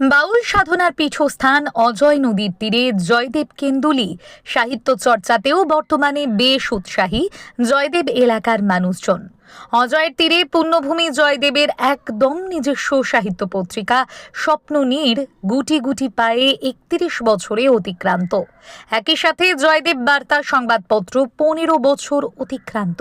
বাউল সাধনার পীঠস্থান অজয় নদীর তীরে জয়দেব কেন্দুলি। সাহিত্য চর্চাতেও বর্তমানে বেশ উৎসাহী জয়দেব এলাকার মানুষজন। অজয়ের তীরে পুণ্যভূমি জয়দেবের একদম নিজস্ব সাহিত্য পত্রিকা স্বপ্ননীর গুটি গুটি পায়ে একত্রিশ বছরে অতিক্রান্ত। একই সাথে জয়দেব বার্তা সংবাদপত্র পনেরো বছর অতিক্রান্ত।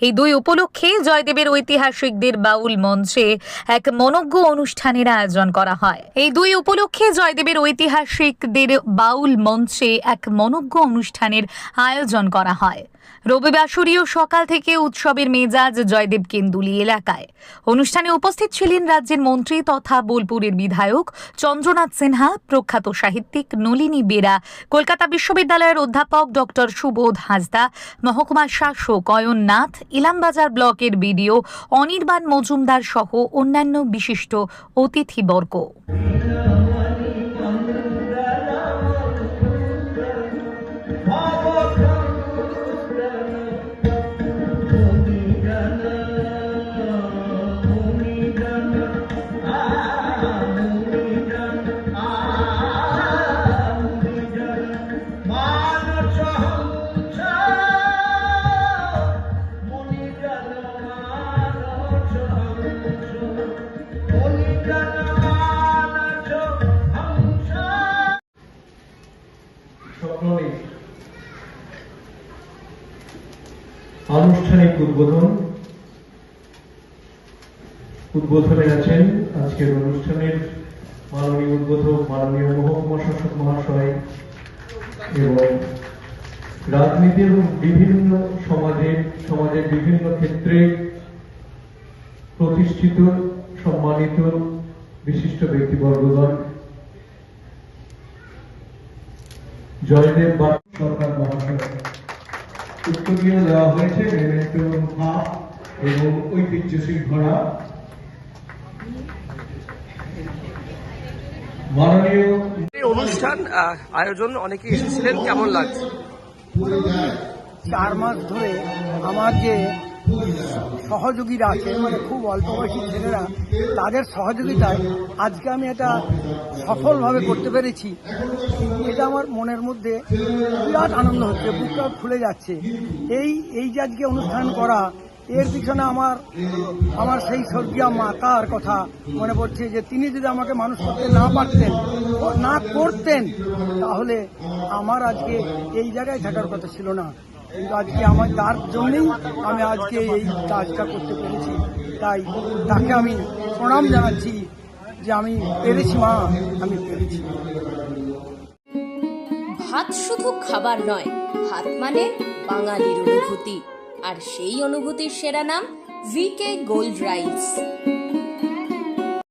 এই দুই উপলক্ষে জয়দেবের ঐতিহাসিকদের বাউল মঞ্চে এক মনজ্ঞ অনুষ্ঠানের আয়োজন করা হয়। এই দুই উপলক্ষে জয়দেবের ঐতিহাসিকদের বাউল মঞ্চে এক মনজ্ঞ অনুষ্ঠানের আয়োজন করা হয়। রবিবাসরীয় সকাল থেকে উৎসবের মেজাজ জয়দেব কেন্দুলি এলাকায়। অনুষ্ঠানে উপস্থিত ছিলেন রাজ্যের মন্ত্রী তথা বোলপুরের বিধায়ক চন্দ্রনাথ সিনহা, প্রখ্যাত সাহিত্যিক নলিনী বেরা, কলকাতা বিশ্ববিদ্যালয়ের অধ্যাপক ডক্টর সুবোধ হাসদা, মহকুমা শাসক অয়ন নাথ, ইলামবাজার ব্লকের বিডিও অনির্বাণ মজুমদার সহ অন্যান্য বিশিষ্ট অতিথিবর্গ। স্বপ্ননীল আনুষ্ঠানিক উদ্বোধন। উদ্বোধনে আছেন আজকের অনুষ্ঠানের মাননীয় উদ্বোধক মাননীয় মহকুমা শাসক মহাশয় এবং রাজনীতি এবং বিভিন্ন সমাজের সমাজের বিভিন্ন ক্ষেত্রে প্রতিষ্ঠিত, সম্মানিত বিশিষ্ট ব্যক্তিবর্গগণ। জয়দেব বা সরকার মহাশয়। উত্তরীয় দেওয়া হয়েছে এবং ঐতিহ্যশীল ঘোড়া। মাননীয় অনুষ্ঠান আয়োজন অনেকে এসেছিলেন কেমন লাগছে? চার মাস ধরে আমার যে সহযোগীরা আছে মানে খুব অল্প বয়সী ছেলেরা, তাদের সহযোগিতায় আজকে আমি এটা সফলভাবে করতে পেরেছি। এটা আমার মনের মধ্যে বিরাট আনন্দ হচ্ছে, বুকটা খুলে যাচ্ছে। এই এই যে আজকে অনুষ্ঠান করা, এর পিছনে আমার আমার সেই স্বর্গীয় মাতার কথা মনে পড়ছে যে, তিনি যদি আমাকে মানুষ করতে না পারতেন, না করতেন, তাহলে আমার আজকে এই জায়গায় থাকার কথা ছিল না। কিন্তু আজকে আমার তার জন্যই আমি আজকে এই কাজটা করতে পেরেছি। তাই তাকে আমি প্রণাম জানাচ্ছি যে আমি পেরেছি, মা, আমি পেরেছি। ভাত শুধু খাবার নয়, ভাত মানে বাঙালির অনুভূতি। আর সেই অনুভূতির সেরা নাম ভিকে গোল্ড রাইস